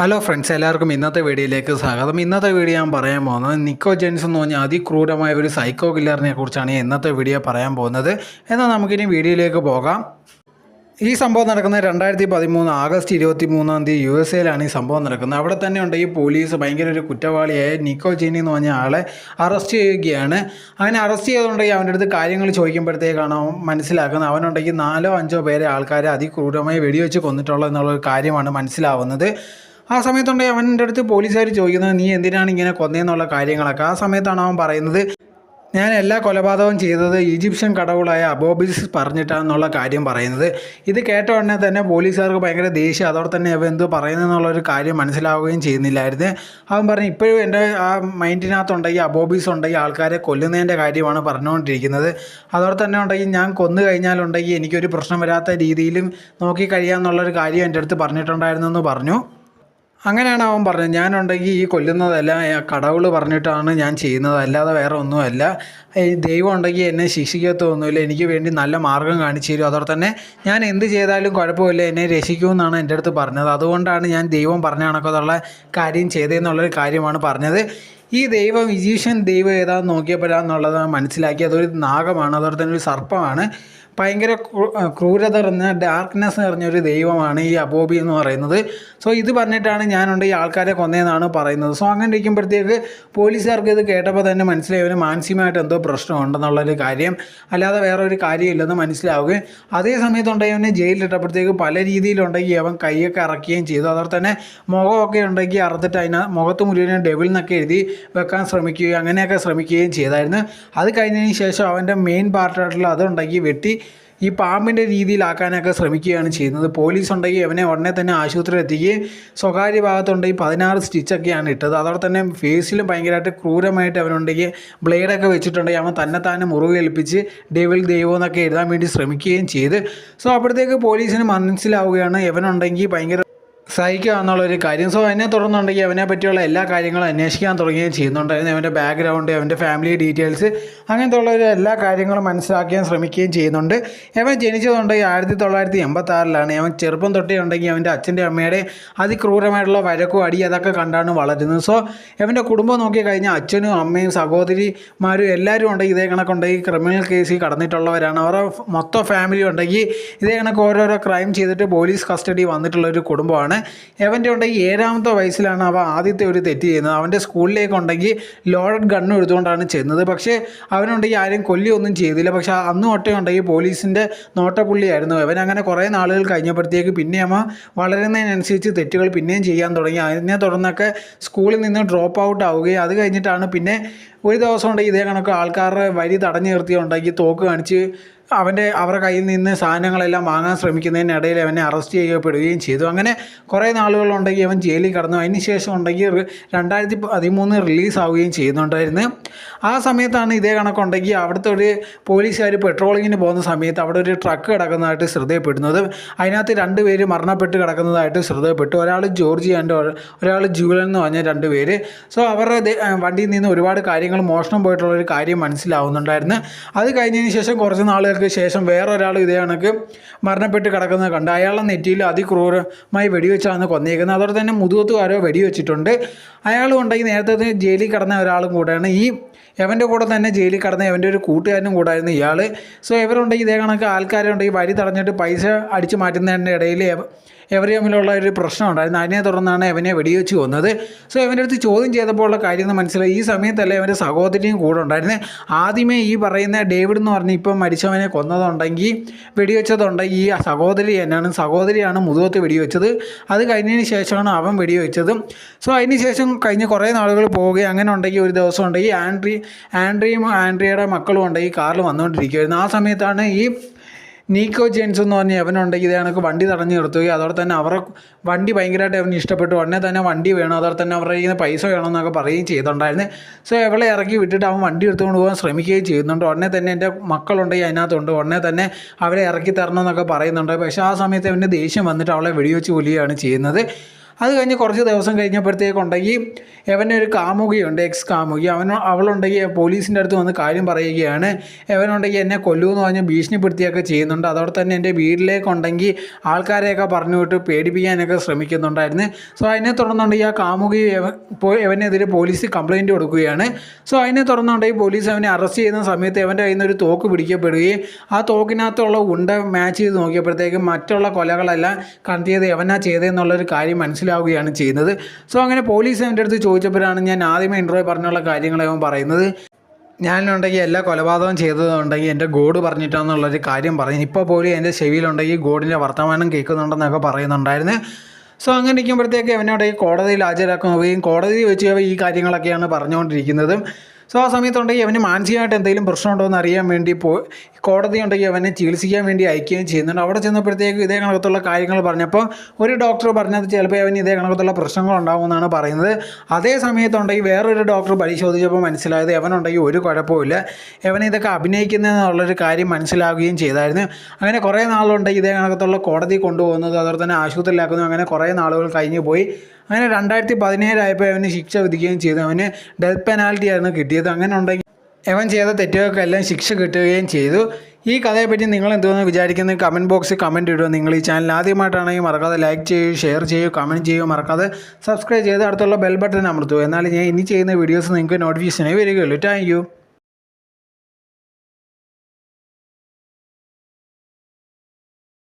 Hello friends എല്ലാവർക്കും ഇന്നത്തെ വീഡിയോയിലേക്ക് സ്വാഗതം. ഇന്നത്തെ വീഡിയോ ഞാൻ പറയാൻ പോകുന്നത് നിക്കോ ജെൻസ് എന്ന് പറഞ്ഞാൽ അതിക്രൂരമായ ഒരു സൈക്കോ കില്ലറിനെ കുറിച്ചാണ് ഇന്നത്തെ വീഡിയോ പറയാൻ പോകുന്നത്. എന്നാൽ നമുക്കിനി വീഡിയോയിലേക്ക് പോകാം. ഈ സംഭവം നടക്കുന്നത് രണ്ടായിരത്തി പതിമൂന്ന് ആഗസ്റ്റ് ഇരുപത്തി മൂന്നാം തീയതി യു എസ് എയിലാണ് ഈ സംഭവം നടക്കുന്നത്. അവിടെ തന്നെ ഉണ്ട് ഈ പോലീസ് ഭയങ്കര ഒരു കുറ്റവാളിയായ നിക്കോ ജീനി എന്ന് പറഞ്ഞ ആളെ അറസ്റ്റ് ചെയ്യുകയാണ്. അങ്ങനെ അറസ്റ്റ് ചെയ്തുകൊണ്ടെങ്കിൽ അവന്റെ അടുത്ത് കാര്യങ്ങൾ ചോദിക്കുമ്പോഴത്തേക്കാണ് മനസ്സിലാക്കുന്നത്. അവനുണ്ടെങ്കിൽ നാലോ അഞ്ചോ പേരെ ആൾക്കാരെ അതിക്രൂരമായി വെടിവെച്ച് കൊന്നിട്ടുള്ളത് എന്നുള്ളൊരു കാര്യമാണ് മനസ്സിലാവുന്നത്. ആ സമയത്തുണ്ട് അവന്റെ അടുത്ത് പോലീസുകാർ ചോദിക്കുന്നത് നീ എന്തിനാണ് ഇങ്ങനെ കൊന്നതെന്നുള്ള കാര്യങ്ങളൊക്കെ? ആ സമയത്താണ് അവൻ പറയുന്നത് ഞാൻ എല്ലാ കൊലപാതകവും ചെയ്തത് ഈജിപ്ഷ്യൻ കടവുകളായ അബോബിസ് പറഞ്ഞിട്ടാണെന്നുള്ള കാര്യം പറയുന്നത്. ഇത് കേട്ട ഉടനെ തന്നെ പോലീസുകാർക്ക് ഭയങ്കര ദേഷ്യം അതോടെ തന്നെ അവ എന്തോ പറയുന്നതെന്നുള്ളൊരു കാര്യം മനസ്സിലാവുകയും ചെയ്യുന്നില്ലായിരുന്നു. അവൻ പറഞ്ഞു ഇപ്പോഴും എന്റെ ആ മൈൻഡിനകത്തുണ്ടെങ്കിൽ അബോബീസ് ഉണ്ടെങ്കിൽ ആൾക്കാരെ കൊല്ലുന്നതിന്റെ കാര്യമാണ് പറഞ്ഞുകൊണ്ടിരിക്കുന്നത്. അതോടെ തന്നെ ഉണ്ടെങ്കിൽ ഞാൻ കൊന്നു കഴിഞ്ഞാലുണ്ടെങ്കിൽ എനിക്കൊരു പ്രശ്നം വരാത്ത രീതിയിലും നോക്കി കഴിയാമെന്നുള്ളൊരു കാര്യം എന്റെ അടുത്ത് പറഞ്ഞിട്ടുണ്ടായിരുന്നു എന്ന് പറഞ്ഞു. അങ്ങനെയാണ് അവൻ പറഞ്ഞത്. ഞാനുണ്ടെങ്കിൽ ഈ കൊല്ലുന്നതല്ല കടവുൾ പറഞ്ഞിട്ടാണ് ഞാൻ ചെയ്യുന്നത്. അല്ലാതെ വേറെ ഒന്നുമല്ല. ദൈവം ഉണ്ടെങ്കിൽ എന്നെ ശിക്ഷിക്കത്തൊന്നുമില്ല എനിക്ക് വേണ്ടി നല്ല മാർഗം കാണിച്ചു തരും. അതോടെ തന്നെ ഞാൻ എന്ത് ചെയ്താലും കുഴപ്പമില്ല. എന്നെ രക്ഷിക്കുമെന്നാണ് എന്റെ അടുത്ത് പറഞ്ഞത്. അതുകൊണ്ടാണ് ഞാൻ ദൈവം പറഞ്ഞ കണക്കത്തുള്ള കാര്യം ചെയ്തതെന്നുള്ളൊരു കാര്യമാണ് പറഞ്ഞത്. ഈ ദൈവം ഈജിപ്ഷ്യൻ ദൈവം ഏതാണെന്ന് നോക്കിയപ്പോഴാന്നുള്ളത് മനസ്സിലാക്കി. അതൊരു നാഗമാണ് അതോടെ തന്നെ ഒരു സർപ്പമാണ്. ഭയങ്കര ക്രൂ- ക്രൂരത നിറഞ്ഞ ഡാർക്ക്നെസ് നിറഞ്ഞൊരു ദൈവമാണ് ഈ അബോബി എന്ന് പറയുന്നത്. സോ ഇത് പറഞ്ഞിട്ടാണ് ഞാനുണ്ട് ഈ ആൾക്കാരെ കൊന്നതെന്നാണ് പറയുന്നത്. സോ അങ്ങനെ ഇരിക്കുമ്പോഴത്തേക്ക് പോലീസുകാർക്ക് ഇത് കേട്ടപ്പോൾ തന്നെ മനസ്സിലായി അവന് മാനസികമായിട്ട് എന്തോ പ്രശ്നമുണ്ടെന്നുള്ളൊരു കാര്യം. അല്ലാതെ വേറെ ഒരു കാര്യമില്ലെന്ന് മനസ്സിലാവുകയും അതേ സമയത്തുണ്ടെങ്കിൽ അവനെ ജയിലിലിട്ടപ്പോഴത്തേക്ക് പല രീതിയിലുണ്ടെങ്കിൽ അവൻ കൈയൊക്കെ ഇറക്കുകയും ചെയ്തു. അതോടെ തന്നെ മുഖമൊക്കെ ഉണ്ടെങ്കിൽ അറുത്തിട്ട് അതിന് മുഖത്ത് മുഴുവൻ ഡെവിൽ എന്നൊക്കെ എഴുതി വെക്കാൻ ശ്രമിക്കുകയും അങ്ങനെയൊക്കെ ശ്രമിക്കുകയും ചെയ്തായിരുന്നു. അത് കഴിഞ്ഞതിന് ശേഷം അവന്റെ മെയിൻ പാർട്ടായിട്ടുള്ള അതുണ്ടെങ്കിൽ വെട്ടി ഈ പാമ്പിന്റെ രീതിയിലാക്കാനൊക്കെ ശ്രമിക്കുകയാണ് ചെയ്യുന്നത്. പോലീസ് ഉണ്ടെങ്കിൽ അവനെ ഉടനെ തന്നെ ആശുപത്രിയിൽ എത്തിക്കുകയും സ്വകാര്യ ഭാഗത്തുണ്ടെങ്കിൽ പതിനാറ് സ്റ്റിച്ചൊക്കെയാണ് ഇട്ടത്. അതോടെ തന്നെ ഫേസിലും ഭയങ്കരമായിട്ട് ക്രൂരമായിട്ട് അവനുണ്ടെങ്കിൽ ബ്ലേഡൊക്കെ വെച്ചിട്ടുണ്ടെങ്കിൽ അവൻ തന്നെ തന്നെ മുറിവേൽപ്പിച്ച് ഡെവിൽ ദൈവം എന്നൊക്കെ എഴുതാൻ വേണ്ടി ശ്രമിക്കുകയും ചെയ്ത്. സോ അപ്പോഴത്തേക്ക് പോലീസിന് മനസ്സിലാവുകയാണ് ഇവനുണ്ടെങ്കിൽ ഭയങ്കര സഹിക്കുക എന്നുള്ളൊരു കാര്യം. സോ എന്നെ തുടർന്നുണ്ടെങ്കിൽ അവനെ പറ്റിയുള്ള എല്ലാ കാര്യങ്ങളും അന്വേഷിക്കാൻ തുടങ്ങുകയും ചെയ്യുന്നുണ്ടായിരുന്നു. അവന്റെ ബാക്ക്ഗ്രൗണ്ട് അവന്റെ ഫാമിലി ഡീറ്റെയിൽസ് അങ്ങനത്തെ ഉള്ളൊരു എല്ലാ കാര്യങ്ങളും മനസ്സിലാക്കാൻ ശ്രമിക്കുകയും ചെയ്യുന്നുണ്ട്. അവൻ ജനിച്ചതുണ്ടെങ്കിൽ ആയിരത്തി തൊള്ളായിരത്തി എൺപത്തി ആറിലാണ് അവൻ ചെറുപ്പം തൊട്ടേ ഉണ്ടെങ്കിൽ അവന്റെ അച്ഛന്റെ അമ്മയുടെ അതിക്രൂരമായിട്ടുള്ള വരക്കും അടി അതൊക്കെ കണ്ടാണ് വളരുന്നത്. സോ അവന്റെ കുടുംബം നോക്കി കഴിഞ്ഞാൽ അച്ഛനും അമ്മയും സഹോദരിമാരും എല്ലാവരും ഉണ്ടെങ്കിൽ ഇതേ കണക്കുണ്ടെങ്കിൽ ക്രിമിനൽ കേസിൽ കടന്നിട്ടുള്ളവരാണ്. അവരുടെ മൊത്തം ഫാമിലി ഉണ്ടെങ്കിൽ ഇതേ കണക്ക് ഓരോരോ ക്രൈം ചെയ്തിട്ട് പോലീസ് കസ്റ്റഡി വന്നിട്ടുള്ള ഒരു കുടുംബമാണ് എവന്റെ ഉണ്ടെങ്കിൽ ഏഴാമത്തെ വയസ്സിലാണ് അവ ആദ്യത്തെ ഒരു തെറ്റ് ചെയ്യുന്നത്. അവന്റെ സ്കൂളിലേക്ക് ഉണ്ടെങ്കിൽ ലോഡഡ് ഗണ്ണും എടുത്തുകൊണ്ടാണ് ചെന്നത്. പക്ഷേ അവനുണ്ടെങ്കിൽ ആരും കൊല്ലിയൊന്നും ചെയ്തില്ല. പക്ഷേ അന്ന് ഒട്ടേ ഉണ്ടെങ്കിൽ പോലീസിന്റെ നോട്ടപ്പുള്ളിയായിരുന്നു അവൻ. അങ്ങനെ കുറേ നാളുകൾ കഴിഞ്ഞപ്പോഴത്തേക്ക് പിന്നെ അമ്മ വളരുന്നതിനനുസരിച്ച് തെറ്റുകൾ പിന്നെയും ചെയ്യാൻ തുടങ്ങി. അതിനെ തുടർന്നൊക്കെ സ്കൂളിൽ നിന്ന് ഡ്രോപ്പ് ഔട്ട് ആവുകയും അത് കഴിഞ്ഞിട്ടാണ് പിന്നെ ഒരു ദിവസം ഉണ്ടെങ്കിൽ ഇതേ കണക്ക് ആൾക്കാരുടെ വരി തടഞ്ഞു നിർത്തിയുണ്ടെങ്കിൽ തോക്ക് കാണിച്ച് അവന്റെ അവരുടെ കയ്യിൽ നിന്ന് സാധനങ്ങളെല്ലാം വാങ്ങാൻ ശ്രമിക്കുന്നതിനിടയിൽ അവനെ അറസ്റ്റ് ചെയ്യപ്പെടുകയും ചെയ്തു. അങ്ങനെ കുറേ നാളുകളുണ്ടെങ്കിൽ അവൻ ജയിലിൽ കടന്നു. അതിന് ശേഷം ഉണ്ടെങ്കിൽ രണ്ടായിരത്തി പതിമൂന്ന് റിലീസ് ആവുകയും ചെയ്യുന്നുണ്ടായിരുന്നു. ആ സമയത്താണ് ഇതേ കണക്കുണ്ടെങ്കിൽ അവിടുത്തെ ഒരു പോലീസുകാർ പെട്രോളിങ്ങിന് പോകുന്ന സമയത്ത് അവിടെ ഒരു ട്രക്ക് കിടക്കുന്നതായിട്ട് ശ്രദ്ധയപ്പെടുന്നത്. അതിനകത്ത് രണ്ട് പേര് മരണപ്പെട്ട് കിടക്കുന്നതായിട്ട് ശ്രദ്ധയപ്പെട്ടു. ഒരാൾ ജോർജി ആൻഡ് ഒരാൾ ജൂലൻ എന്ന് പറഞ്ഞ രണ്ട് പേര്. സോ അവരുടെ വണ്ടിയിൽ നിന്ന് ഒരുപാട് കാര്യങ്ങൾ മോഷണം പോയിട്ടുള്ള ഒരു കാര്യം മനസ്സിലാവുന്നുണ്ടായിരുന്നു. അത് കഴിഞ്ഞതിന് ശേഷം കുറച്ച് നാളുകൾക്ക് ശേഷം വേറൊരാൾ ഇതേ കണക്ക് മരണപ്പെട്ട് കിടക്കുന്നത് കണ്ട്. അയാളുടെ നെറ്റിയിൽ അതിക്രൂരമായി വെടിവെച്ചാണ് കൊന്നേക്കുന്നത്. അതോടെ തന്നെ മുതുകത്തുകാരോ വെടിവെച്ചിട്ടുണ്ട്. അയാളും ഉണ്ടെങ്കിൽ നേരത്തെ ജയിലിൽ കടന്ന ഒരാളും കൂടെയാണ്. ഈ എവന്റെ കൂടെ തന്നെ ജയിലിൽ കടന്ന എവന്റെ ഒരു കൂട്ടുകാരനും കൂടായിരുന്നു ഇയാൾ സോ ഇവരുണ്ടെങ്കിൽ ഇതേ കണക്ക് ആൾക്കാരുണ്ടെങ്കിൽ വരി തടഞ്ഞിട്ട് പൈസ അടിച്ചു മാറ്റുന്നതിന്റെ ഇടയിൽ ഇവർ തമ്മിലുള്ള ഒരു പ്രശ്നം ഉണ്ടായിരുന്നു. അതിനെ തുടർന്നാണ് അവനെ വെടിവെച്ച് കൊന്നത്. സോ ഇവന്റെ അടുത്ത് ചോദ്യം ചെയ്തപ്പോഴുള്ള കാര്യം എന്ന് മനസ്സിലായി. ഈ സമയത്തല്ലേ ഇവന്റെ സഹോദരിയും കൂടെ ഉണ്ടായിരുന്നത് ആദ്യമേ ഈ പറയുന്ന ഡേവിഡ് എന്ന് പറഞ്ഞ് ഇപ്പം മരിച്ചവനെ കൊന്നതുണ്ടെങ്കിൽ വെടിവെച്ചതുണ്ടെങ്കിൽ ഈ സഹോദരി തന്നെയാണ് സഹോദരിയാണ് മുതുകത്ത് വെടിവെച്ചത്. അത് കഴിഞ്ഞതിന് ശേഷമാണ് അവൻ വെടിവെച്ചതും. സോ അതിന് ശേഷം കഴിഞ്ഞ് കുറേ നാളുകൾ പോവുകയും അങ്ങനെ ഉണ്ടെങ്കിൽ ഒരു ദിവസം ഉണ്ടെങ്കിൽ ആൻഡ്രി ആൻഡ്രിയും ആൻഡ്രിയുടെ മക്കളും ഉണ്ടെങ്കിൽ കാറിൽ വന്നുകൊണ്ടിരിക്കുകയായിരുന്നു. ആ സമയത്താണ് ഈ നീക്കോ ജെയിൻസ് എന്ന് പറഞ്ഞ എവനുണ്ടെങ്കിൽ ഇതേ കണക്ക് വണ്ടി തടഞ്ഞു നിർത്തുകയും അതോടെ തന്നെ അവരെ വണ്ടി ഭയങ്കരമായിട്ട് അവന് ഇഷ്ടപ്പെട്ടു. ഉടനെ തന്നെ വണ്ടി വേണം. അതോടെ തന്നെ അവരുടെ കയ്യിൽ നിന്ന് പൈസ വേണമെന്നൊക്കെ പറയുകയും ചെയ്തിട്ടുണ്ടായിരുന്നു സോ എവളെ ഇറക്കി വിട്ടിട്ട് അവൻ വണ്ടി എടുത്തുകൊണ്ട് പോകാൻ ശ്രമിക്കുകയും ചെയ്യുന്നുണ്ട്. ഉടനെ തന്നെ എന്റെ മക്കളുണ്ടെങ്കിൽ അതിനകത്തുണ്ട്. ഉടനെ തന്നെ അവരെ ഇറക്കി തരണം എന്നൊക്കെ പറയുന്നുണ്ട്. പക്ഷേ ആ സമയത്ത് അവന്റെ ദേഷ്യം വന്നിട്ട് അവളെ വെടിവെച്ച് കൊല്ലുകയാണ് ചെയ്യുന്നത്. അത് കഴിഞ്ഞ് കുറച്ച് ദിവസം കഴിഞ്ഞപ്പോഴത്തേക്കുണ്ടെങ്കിൽ എവന്റെ ഒരു കാമുകിയുണ്ട് എക്സ് കാമുകി. അവൻ അവളുണ്ടെങ്കിൽ പോലീസിന്റെ അടുത്ത് വന്ന് കാര്യം പറയുകയാണ്. എവനുണ്ടെങ്കിൽ എന്നെ കൊല്ലുമെന്ന് പറഞ്ഞ് ഭീഷണിപ്പെടുത്തിയൊക്കെ ചെയ്യുന്നുണ്ട്. അതോടെ തന്നെ എന്റെ വീട്ടിലേക്കുണ്ടെങ്കിൽ ആൾക്കാരെയൊക്കെ പറഞ്ഞു വിട്ട് പേടിപ്പിക്കാനൊക്കെ ശ്രമിക്കുന്നുണ്ടായിരുന്നു. സോ അതിനെ തുടർന്നുണ്ടെങ്കിൽ ആ കാമുകി എവനെതിരെ പോലീസ് കംപ്ലയിന്റ് കൊടുക്കുകയാണ്. സോ അതിനെ തുടർന്നുണ്ടെങ്കിൽ പോലീസ് അവനെ അറസ്റ്റ് ചെയ്യുന്ന സമയത്ത് അവന്റെ കയ്യിൽ നിന്ന് ഒരു തോക്ക് പിടിക്കപ്പെടുകയും ആ തോക്കിനകത്തുള്ള ഉണ്ട മാച്ച് ചെയ്ത് നോക്കിയപ്പോഴത്തേക്കും മറ്റുള്ള കൊലകളെല്ലാം കണ്ടെത്തിയത് എവനാ ചെയ്തതെന്നുള്ളൊരു കാര്യം മനസ്സിലാവുകയാണ് ചെയ്യുന്നത്. സോ അങ്ങനെ പോലീസ് എന്റെ അടുത്ത് ചോദിച്ചപ്പോഴാണ് ഞാൻ ആദ്യമേ ഇൻട്രോയിൽ പറഞ്ഞുള്ള കാര്യങ്ങളെ അവൻ പറയുന്നത്. ഞാനുണ്ടെങ്കിൽ എല്ലാ കൊലപാതകം ചെയ്തതുണ്ടെങ്കിൽ എന്റെ ഗോഡ് പറഞ്ഞിട്ടാണെന്നുള്ളൊരു കാര്യം പറഞ്ഞു. ഇപ്പോൾ പോലും എന്റെ ചെവിയിലുണ്ടെങ്കിൽ ഗോഡിന്റെ വർത്തമാനം കേൾക്കുന്നുണ്ടെന്നൊക്കെ പറയുന്നുണ്ടായിരുന്നു. സോ അങ്ങനെ ഇരിക്കുമ്പോഴത്തേക്ക് അവനോട് ഈ കോടതിയിൽ ഹാജരാക്കുകയും കോടതി വെച്ച് ഈ കാര്യങ്ങളൊക്കെയാണ് പറഞ്ഞുകൊണ്ടിരിക്കുന്നത്. സോ ആ സമയത്തുണ്ടെങ്കിൽ അവന് മാനസികമായിട്ട് എന്തെങ്കിലും പ്രശ്നമുണ്ടോ എന്ന് അറിയാൻ വേണ്ടി പോയി കോടതി ഉണ്ടെങ്കിൽ അവനെ ചികിത്സിക്കാൻ വേണ്ടി അയക്കുകയും ചെയ്യുന്നുണ്ട്. അവിടെ ചെന്നപ്പോഴത്തേക്ക് ഇതേ കണക്കത്തുള്ള കാര്യങ്ങൾ പറഞ്ഞപ്പോൾ ഒരു ഡോക്ടർ പറഞ്ഞത് ചിലപ്പോൾ അവന് ഇതേ കണക്കത്തുള്ള പ്രശ്നങ്ങൾ ഉണ്ടാകുമെന്നാണ് പറയുന്നത്. അതേ സമയത്തുണ്ടെങ്കിൽ വേറൊരു ഡോക്ടർ പരിശോധിച്ചപ്പോൾ മനസ്സിലായത് അവനുണ്ടെങ്കിൽ ഒരു കുഴപ്പമില്ല അവൻ ഇതൊക്കെ അഭിനയിക്കുന്നതെന്നുള്ളൊരു കാര്യം മനസ്സിലാവുകയും ചെയ്തായിരുന്നു. അങ്ങനെ കുറേ നാളുണ്ടെങ്കിൽ ഇതേ കണക്കത്തുള്ള കോടതി കൊണ്ടുപോകുന്നത് അതുപോലെ തന്നെ ആശുപത്രിയിലാക്കുന്നു. അങ്ങനെ കുറേ നാളുകൾ കഴിഞ്ഞു പോയി അങ്ങനെ രണ്ടായിരത്തി പതിനേഴായപ്പോൾ അവന് ശിക്ഷ വിധിക്കുകയും ചെയ്തു. അവന് ഡെത്ത് പെനാൽറ്റി ആയിരുന്നു കിട്ടിയത്. അങ്ങനെ ഉണ്ടെങ്കിൽ അവൻ ചെയ്ത തെറ്റുകൾക്കെല്ലാം ശിക്ഷ കിട്ടുകയും ചെയ്തു. ഈ കഥയെപ്പറ്റി നിങ്ങൾ എന്തോന്ന് വിചാരിക്കുന്നത് കമന്റ് ബോക്സിൽ കമന്റ് ഇടുക. നിങ്ങൾ ഈ ചാനൽ ആദ്യമായിട്ടാണെങ്കിൽ മറക്കാതെ ലൈക്ക് ചെയ്യൂ ഷെയർ ചെയ്യൂ കമന്റ് ചെയ്യൂ. മറക്കാതെ സബ്സ്ക്രൈബ് ചെയ്ത് അടുത്തുള്ള ബെൽ ബട്ടൺ അമർത്തൂ എന്നാൽ ഞാൻ ഇനി ചെയ്യുന്ന വീഡിയോസ് നിങ്ങൾക്ക് നോട്ടിഫിക്കേഷനായി വരികയുള്ളൂ. താങ്ക്